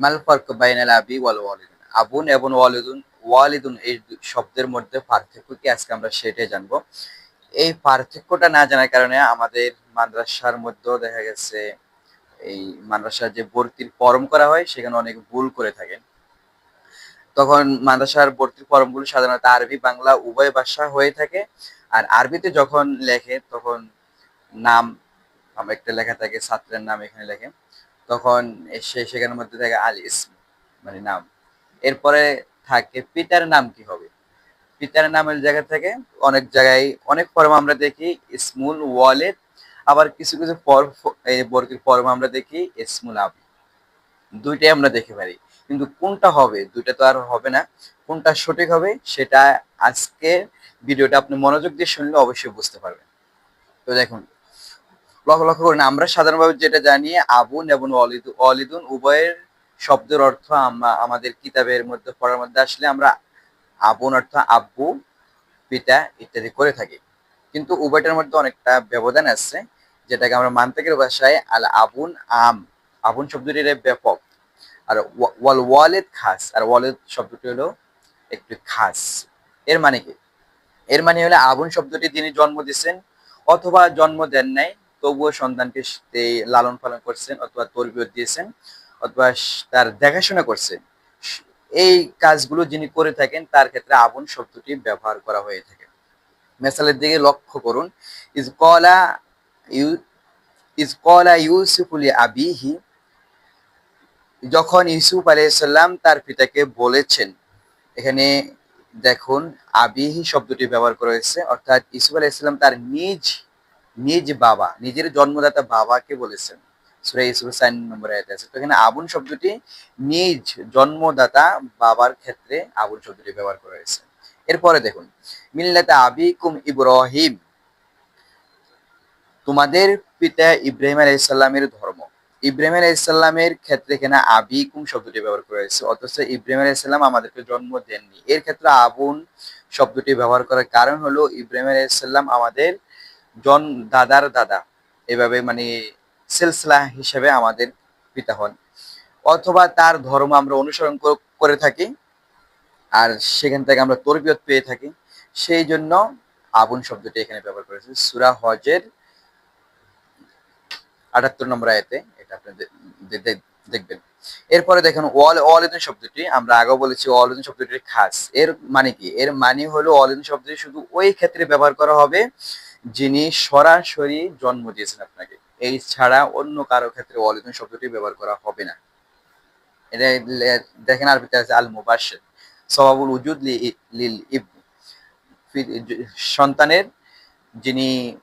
মাল ফারক বাইনাল আবি ওয়াল আবুন এবং ওয়ালিদুন ওয়ালিদুন এই শব্দের মধ্যে পার্থক্য কি? আজকে আমরা সেটাই জানব। এই পার্থক্যটা না জানার কারণে আমাদের মাদ্রাসার মধ্যেও দেখা গেছে, এই মাদ্রাসার যে ভর্তির ফর্ম করা হয়, সেখানে অনেক ভুল করে থাকেন। তখন মাদ্রাসার ভর্তির ফর্মগুলো সাধারণত আরবি, বাংলা, উভয় ভাষা হয়ে থাকে। আর আরবিতে যখন লেখে, তখন নাম একটা লেখা থাকে, ছাত্রের নাম এখানে লেখে। তখন সে সেখানের মধ্যে থাকে আল ইসম মানে নাম। এরপরে থাকে পিতার নাম কি হবে? পিতার নামের জায়গা থেকে অনেক জায়গায়, অনেক ফর্ম আমরা দেখি ইসমুল ওয়ালেদ, আবার কিছু কিছু ভর্তির ফর্ম আমরা দেখি ইসমুল আবি। দুইটাই আমরা দেখে পারি। কিন্তু কোনটা হবে? দুইটা তো আর হবে না। কোনটা সঠিক হবে? সেটা আজকে ভিডিওটা আপনি মনোযোগ দিয়ে শুনলে অবশ্যই বুঝতে পারবেন। তো দেখুন লক্ষ্য লক্ষ্য করুন আমরা সাধারণভাবে যেটা জানি, আবুন এবং অলিদু অলিদুন উভয়ের শব্দের অর্থ আমাদের কিতাবের মধ্যে, পড়ার মধ্যে আসলে আমরা আবুন অর্থ আব্বু, পিতা ইত্যাদি করে থাকি। কিন্তু উভয়টার মধ্যে অনেকটা ব্যবধান আছে, যেটাকে আমরা মান্তাকের ভাষায় আল আবুন আম। আবুন শব্দটির ব্যাপক। আর ওয়াল ওয়ালেদ খাস। আর ওয়ালেদ শব্দটি হলো একটু খাস। এর মানে কি? এর মানে হলো আবুন শব্দটি তিনি জন্ম দিয়েছেন অথবা জন্ম দেন নাই তবুও সন্তানকে লালন পালন করছেন অথবা তরবিয়ত দিয়েছেন অথবা তার দেখাশোনা করছেন, এই কাজগুলো যিনি করে থাকেন, তার ক্ষেত্রে আবুন শব্দটি ব্যবহার করা হয়ে থাকে। মেসালের দিকে লক্ষ্য করুন। ইজ কলা ইউ, ইজ কলা ইউসুফুলি আবিহি, যখন ইউসুফ আলাইসাল্লাম তার পিতাকে বলেছেন, এখানে দেখুন, আবিহি শব্দটি ব্যবহার করা হয়েছে, অর্থাৎ ইসুফ আলাইসাল্লাম তার নিজ নিজ বাবা, নিজের জন্মদাতা বাবাকে বলেছেন। আবুন শব্দটি নিজ জন্মদাতা বাবার ক্ষেত্রে আবুন শব্দটি ব্যবহার করা হয়েছে। এরপরে দেখুন ইব্রাহিম। তোমাদের পিতা ইব্রাহিম আলাইসাল্লামের ধর্ম। ইব্রাহিম আলাইসাল্লামের ক্ষেত্রে এখানে আবিকুম শব্দটি ব্যবহার করা হয়েছে। অথচ ইব্রাহিম আলাইসাল্লাম আমাদেরকে জন্ম দেননি। এর ক্ষেত্রে আবুন শব্দটি ব্যবহার করার কারণ হলো, ইব্রাহিম আলাইসাল্লাম আমাদের জন দাদার দাদা। এভাবে মানে সিলসিলা হিসেবে আমাদের পিতা হন। অথবা তার ধর্ম আমরা অনুসরণ করে থাকি। আর সেখান থেকে আমরা তরবিয়ত পেয়ে থাকি। সেই জন্য আবুন শব্দটি এখানে ব্যবহার করেছে। সুরা হজের আটাত্তর নম্বর আয়াতে এটা আপনি দে- দে- দে- দেখবেন। এরপরে দেখেন, ওয়াল, ওয়ালিদিন শব্দটি, আমরা আগেও বলেছি ওয়ালিদিন শব্দটি খাস। এর মানে কি? এর মানে হলো ওয়ালিদিন শব্দটি শুধু ওই ক্ষেত্রে ব্যবহার করা হবে যিনি সরাসরি জন্ম দিয়েছেন আপনাকে, এই ছাড়া অন্য কারও ক্ষেত্রে ওয়ালিদিন শব্দটি ব্যবহার করা হবে না। এটা দেখেন আরবিতে আছে আল মুবাশশির সওয়াবুল উজুদ লিল য- সন্তানের যিনি,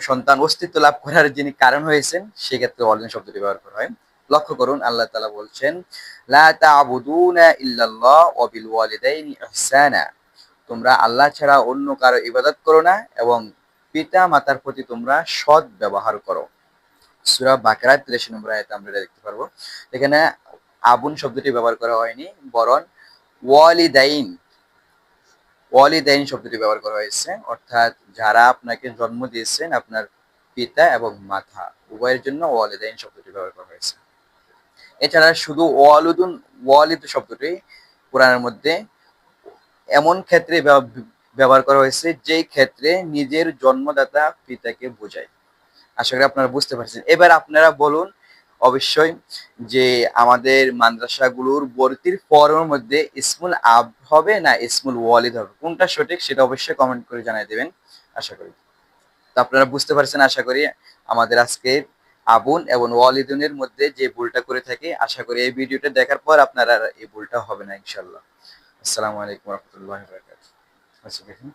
সন্তান অস্তিত্ব লাভ করার যিনি কারণ হয়েছেন, সেক্ষেত্রে অলিন শব্দটি ব্যবহার করা হয়। লক্ষ্য করুন, আল্লাহ তালা বলছেন, লা তা'বুদুনা ইল্লাল্লাহ ওয়া ওয়ালিদাইনি ইহসানা। তোমরা আল্লাহ ছাড়া অন্য কারও ইবাদত করো না এবং পিতা মাতার প্রতি তোমরা সৎ ব্যবহার করো। সূরা বাকারা 83 নম্বর আয়াতে আমরা দেখতে পারব। এখানে আবুন শব্দটি ব্যবহার করা হয়নি, বরং ওয়ালিদাইন ওয়ালিদাইন শব্দটি ব্যবহার করা হয়েছে। অর্থাৎ যারা আপনাকে জন্ম দিয়েছেন আপনার পিতা এবং মাথা উভয়ের জন্য ওয়ালিদাইন শব্দটি ব্যবহার করা হয়েছে। এছাড়া শুধু ওয়ালুদুন, ওয়ালিদ শব্দটি কোরআনের মধ্যে এমন ক্ষেত্রে ব্যবহার করা হয়েছে, যেই ক্ষেত্রে নিজের জন্মদাতা পিতাকে বোঝায়। আশা করি আপনারা বুঝতে পারছেন। এবার আপনারা বলুন, অবশ্যই যে আমাদের মাদ্রাসাগুলোর ভর্তির ফর্মের মধ্যে ইসমুল আব হবে না ইসমুল ওয়ালিদ হবে? কোনটা সঠিক সেটা অবশ্যই কমেন্ট করে জানিয়ে দেবেন, আশা করি। তো আপনারা বুঝতে পারছেন, আশা করি আমাদের আজকে আবুন এবং ওয়ালিদুনের মধ্যে যে ভুলটা করে থাকি, আশা করি এই ভিডিওটা দেখার পর আপনারা এই ভুলটা হবে না ইনশাল্লাহ আসসালামু আলাইকুম রহমতুল্লাহ আচ্ছা দেখুন